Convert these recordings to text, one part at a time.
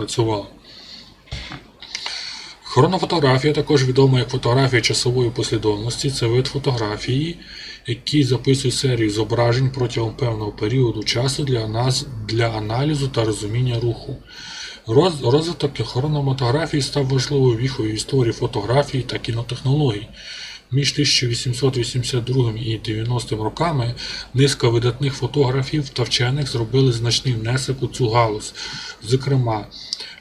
працювала. Хронофотографія також відома як фотографія часової послідовності. Це вид фотографії, який записує серію зображень протягом певного періоду часу для, нас, для аналізу та розуміння руху. Роз, розвиток хрономатографії став важливою віхою історії фотографії та кінотехнологій. Між 1882 і 90 роками низка видатних фотографів та вчених зробили значний внесок у цю галузь. Зокрема,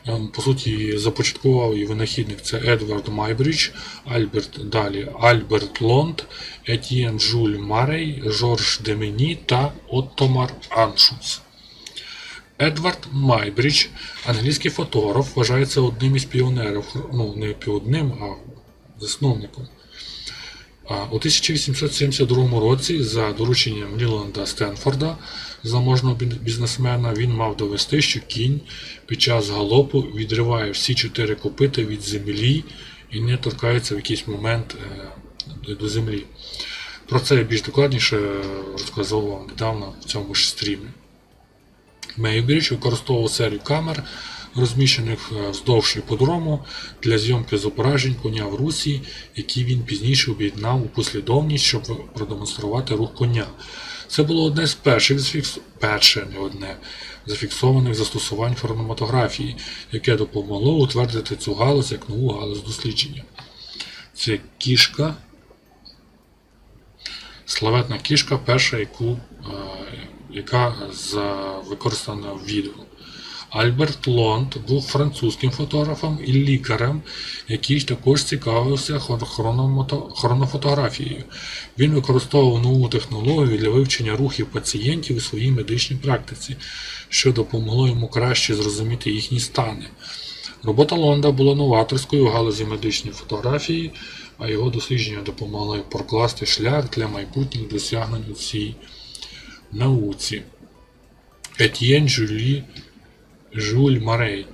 ем, по суті, започаткував і винахідник це Едвард Майбридж, Альберт далі Альберт Лонд, Етьєн Жюль Марей, Жорж Демені та Оттомар Аншуц. Едвард Майбридж, англійський фотограф, вважається одним із піонерів, ну не одним, а засновником. У 1872 році за дорученням Ліланда Стенфорда, заможного бізнесмена, він мав довести, що кінь під час галопу відриває всі чотири копита від землі і не торкається в якийсь момент е, до землі. Про це я більш докладніше розказував вам недавно в цьому ж стрімі. Мейбридж використовував серію камер, розміщених е, вздовж іподрому для зйомки зображень коня в русі, які він пізніше об'єднав у послідовність, щоб продемонструвати рух коня. Це було одне з перших зафікс... перше, не одне зафіксованих застосувань хрономатографії, яке допомогло утвердити цю галузь як нову галузь дослідження. Це кішка, славетна кішка, перша, яку, е, яка використана в відео. Альберт Лонд був французьким фотографом і лікарем, який також цікавився хронофотографією. Він використовував нову технологію для вивчення рухів пацієнтів у своїй медичній практиці, що допомогло йому краще зрозуміти їхні стани. Робота Лонда була новаторською в галузі медичної фотографії, а його дослідження допомогли прокласти шлях для майбутніх досягнень у цій науці. Етьєн Жюлі Жюль Марей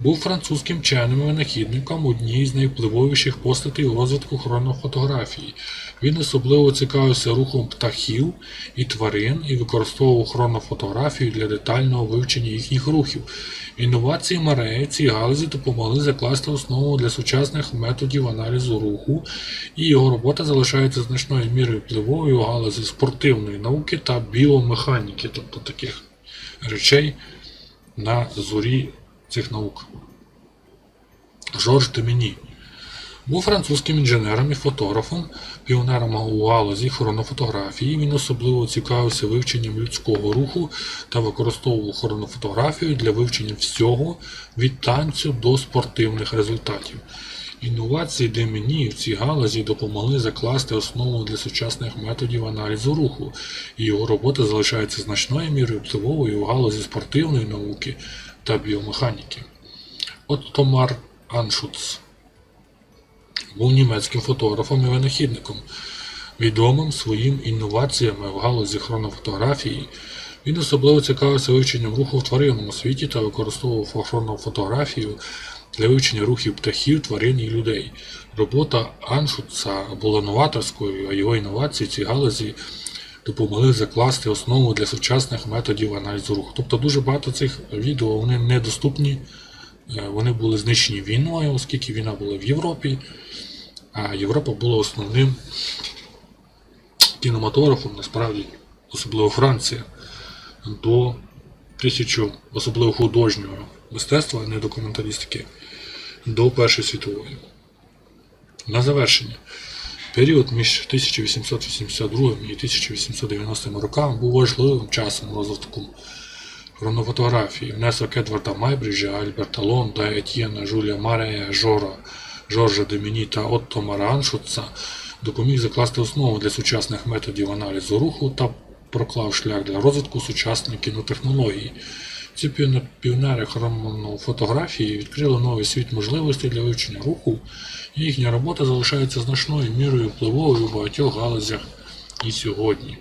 був французьким вченим винахідником однієї з найвпливовіших постатей у розвитку хронофотографії. Він особливо цікавився рухом птахів і тварин і використовував хронофотографію для детального вивчення їхніх рухів. Інновації Марея цій галузі допомогли закласти основу для сучасних методів аналізу руху, і його робота залишається значною мірою впливовою у галузі спортивної науки та біомеханіки, тобто таких речей на зорі цих наук. Жорж Демені був французьким інженером і фотографом, піонером у галузі хронофотографії. Він особливо цікавився вивченням людського руху та використовував хронофотографію для вивчення всього від танцю до спортивних результатів. Інновації Демені в цій галузі допомогли закласти основу для сучасних методів аналізу руху, і його робота залишається значною мірою впливовою у галузі спортивної науки та біомеханіки. Оттомар Аншуц був німецьким фотографом і винахідником, відомим своїм інноваціями в галузі хронофотографії. Він особливо цікавився вивченням руху в тваринному світі та використовував хронофотографію для вивчення рухів птахів, тварин і людей. Робота Аншутца була новаторською, а його інновації в цій галузі допомогли закласти основу для сучасних методів аналізу руху. Тобто дуже багато цих відео вони недоступні, е, вони були знищені війною, оскільки війна була в Європі, а Європа була основним кінематографом, насправді, особливо Франція, до тисячу, особливо художнього мистецтва, не документалістики, до Першої світової. На завершення. Період між 1882 і 1890 роками був важливим часом розвитку хронофотографії. Внесок Едварда Майбриджа, Альберта Лонда, Етьєна Жуля Марея, Жора, Жоржа Деміні та Отто Мараншутца допоміг закласти основу для сучасних методів аналізу руху та проклав шлях для розвитку сучасної кінотехнології. Ці півнери хромону фотографії відкрили новий світ можливостей для вивчення руху, і їхня робота залишається значною мірою впливовою у багатьох галузях і сьогодні.